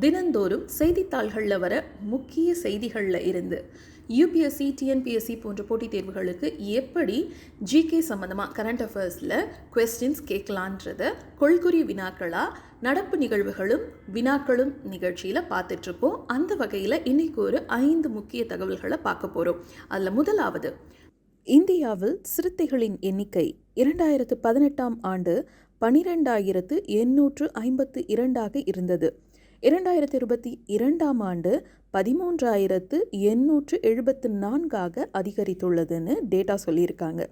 தினந்தோறும் செய்தித்தாள்களில் வர முக்கிய செய்திகளில் இருந்து. யூபிஎஸ்சி டிஎன்பிஎஸ்சி போன்ற போட்டித் தேர்வுகளுக்கு எப்படி ஜிகே சம்மந்தமாக கரண்ட் அஃபேர்ஸில் கொஸ்டின்ஸ் கேட்கலான்றத கொள்குறி வினாக்களாக நடப்பு நிகழ்வுகளும் வினாக்களும் நிகழ்ச்சியில் பார்த்துட்ருப்போம். அந்த வகையில் இன்றைக்கு ஒரு ஐந்து முக்கிய தகவல்களை பார்க்க போகிறோம் அதில் முதலாவது இந்தியாவில் சிறுத்தைகளின் எண்ணிக்கை இரண்டாயிரத்து பதினெட்டாம் ஆண்டு பனிரெண்டாயிரத்து எண்ணூற்று ஐம்பத்து இரண்டாக இருந்தது. இரண்டாயிரத்து இருபத்தி இரண்டாம் ஆண்டு பதிமூன்றாயிரத்து எண்ணூற்று எழுபத்து நான்காக அதிகரித்துள்ளதுன்னு டேட்டா சொல்லியிருக்காங்க.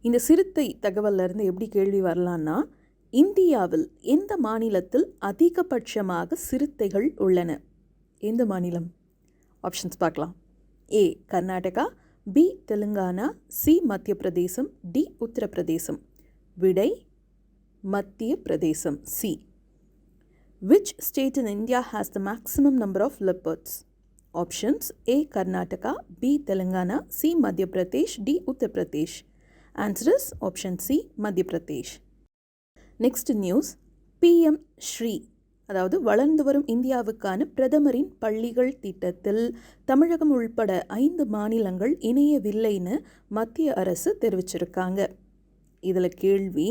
இந்த சிறுத்தை தகவல்ல இருந்து எப்படி கேள்வி வரலான்னா இந்தியாவில் எந்த மாநிலத்தில் அதிகபட்சமாக சிறுத்தைகள் உள்ளன? எந்த மாநிலம்? ஆப்ஷன்ஸ் பார்க்கலாம். A Karnataka B Telangana C Madhya Pradesh D Uttar Pradesh. விடை Madhya Pradesh C Which state in India has the maximum number of leopards? Options A. Karnataka, B. Telangana, C. Madhya Pradesh, D. Uttar Pradesh. Answer is option C. Madhya Pradesh. Next news PM Shri அதாவது வளர்ந்து வரும் இந்தியாவுக்கான பிரதமரின் பள்ளிகள் திட்டத்தில் தமிழகம் உள்பட ஐந்து மாநிலங்கள் இணையவில்லைன்னு மத்திய அரசு தெரிவிச்சிருக்காங்க இதில் கேள்வி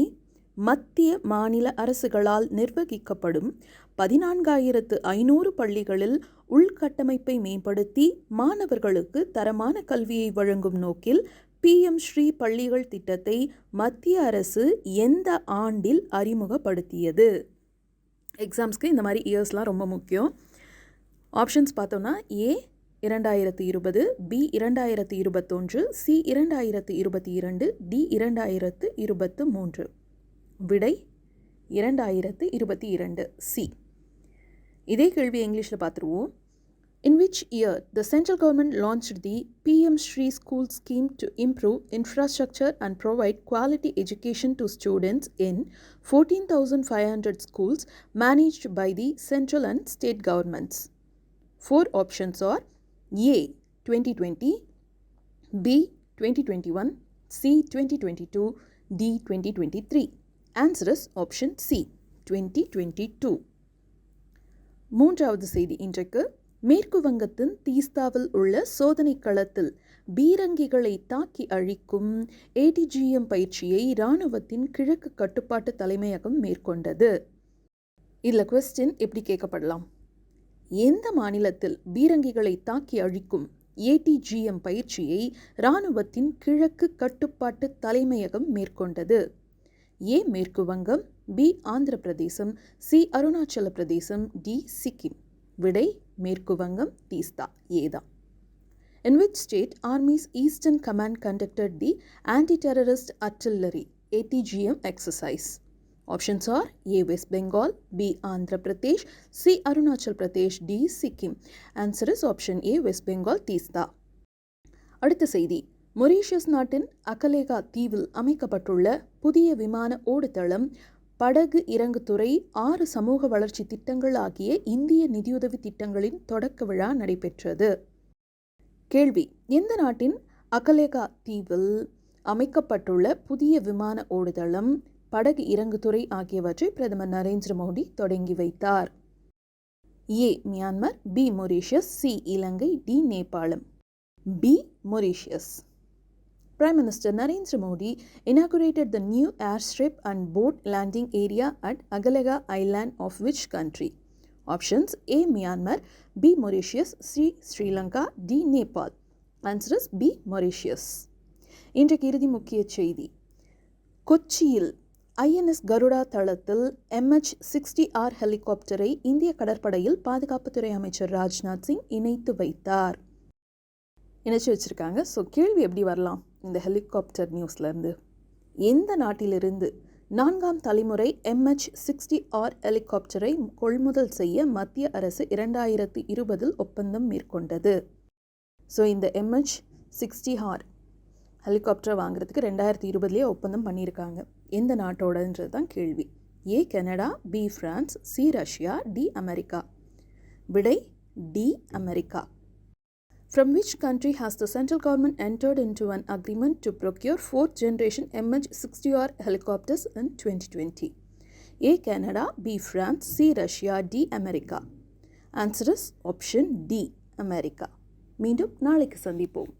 மத்திய மாநில அரசுகளால் நிர்வகிக்கப்படும் பதினான்காயிரத்து ஐநூறு பள்ளிகளில் உள்கட்டமைப்பை மேம்படுத்தி மாணவர்களுக்கு தரமான கல்வியை வழங்கும் நோக்கில் பிஎம் ஸ்ரீ பள்ளிகள் திட்டத்தை மத்திய அரசு எந்த ஆண்டில் அறிமுகப்படுத்தியது? எக்ஸாம்ஸ்க்கு இந்த மாதிரி இயர்ஸ்லாம் ரொம்ப முக்கியம். ஆப்ஷன்ஸ் பார்த்தோன்னா ஏ இரண்டாயிரத்து இருபது பி இரண்டாயிரத்து இருபத்தொன்று சி இரண்டாயிரத்து இருபத்தி இரண்டு டி இரண்டாயிரத்து இருபத்து மூன்று. விடை இரண்டாயிரத்து இருபத்தி இரண்டு சி இதே கேள்வி இங்கிலீஷில் பார்த்துருவோம் in which year the central government launch the PM Shri school scheme to improve infrastructure and provide quality education to students in fourteen thousand five hundred schools managed by the central and state governments four options are A twenty twenty B 2021, C 2022, D 2023. Answer is option C twenty twenty two மூன்றாவது செய்தி இன்றைக்கு மேற்கு வங்கத்தின் தீஸ்தாவில் உள்ள சோதனை களத்தில் பீரங்கிகளை தாக்கி அழிக்கும் ஏடிஜிஎம் பயிற்சியை இராணுவத்தின் கிழக்கு கட்டுப்பாட்டு தலைமையகம் மேற்கொண்டது. இதில் கொஸ்டின் எப்படி கேட்கப்படலாம்? எந்த மாநிலத்தில் பீரங்கிகளை தாக்கி அழிக்கும் ஏடிஜிஎம் பயிற்சியை இராணுவத்தின் கிழக்கு கட்டுப்பாட்டு தலைமையகம் மேற்கொண்டது? ஏ மேற்கு வங்கம் பி ஆந்திர பிரதேசம் சி அருணாச்சல பிரதேசம் டி சிக்கிம். விடை மேற்கு வங்கம் தீஸ்தா ஏதா in which state army's eastern command conducted the anti terrorist artillery ATGM exercise options are A west Bengal B Andhra Pradesh C Arunachal Pradesh D Sikkim answer is option A west Bengal Teesta அடுத்த செய்தி. Mauritius நாட்டின் அகலேகா தீவில் அமைக்கப்பட்டுள்ள புதிய விமான ஓடுதளம் படகு இறங்குதுறை ஆறு சமூக வளர்ச்சி திட்டங்கள் ஆகிய இந்திய நிதியுதவி திட்டங்களின் தொடக்க விழா நடைபெற்றது. கேள்வி எந்த நாட்டின் அகலேகா தீவில் அமைக்கப்பட்டுள்ள புதிய விமான ஓடுதளம் படகு இறங்குதுறை ஆகியவற்றை பிரதமர் நரேந்திர மோடி தொடங்கி வைத்தார்? A Myanmar B Mauritius C Ilangai D Nepal. B Mauritius. Prime Minister Narendra Modi inaugurated the new airstrip and boat landing area at Agalega Island of which country? Options A. Myanmar, B. Mauritius, C. Sri Lanka, D. Nepal. Answer is B. Mauritius. இன்றைக்கு இறுதி முக்கிய செய்தி கொச்சியில் INS Garuda தளத்தில் MH sixty R ஹெலிகாப்டரை இந்திய கடற்படையில் பாதுகாப்புத்துறை அமைச்சர் ராஜ்நாத் சிங் இணைத்து வைத்தார் இணைச்சி வச்சுருக்காங்க ஸோ கேள்வி எப்படி வரலாம் இந்த ஹெலிகாப்டர் நியூஸ்லேருந்து. எந்த நாட்டிலிருந்து நான்காம் தலைமுறை எம்ஹெச் சிக்ஸ்டி ஆர் ஹெலிகாப்டரை கொள்முதல் செய்ய மத்திய அரசு இரண்டாயிரத்து இருபதில் ஒப்பந்தம் மேற்கொண்டது. ஸோ இந்த எம்ஹெச் சிக்ஸ்டி ஆர் ஹெலிகாப்டர் வாங்குறதுக்கு ரெண்டாயிரத்தி இருபதுலேயே ஒப்பந்தம் பண்ணியிருக்காங்க. எந்த நாட்டோடன்றது தான் கேள்வி. A Canada B France C Russia D America. விடை D America. From which country has the central government entered into an agreement to procure fourth generation MH-60R helicopters in 2020? A. Canada, B. France, C. Russia, D. America. Answer is option D America மீண்டும் நாளைக்கு சந்திப்போம்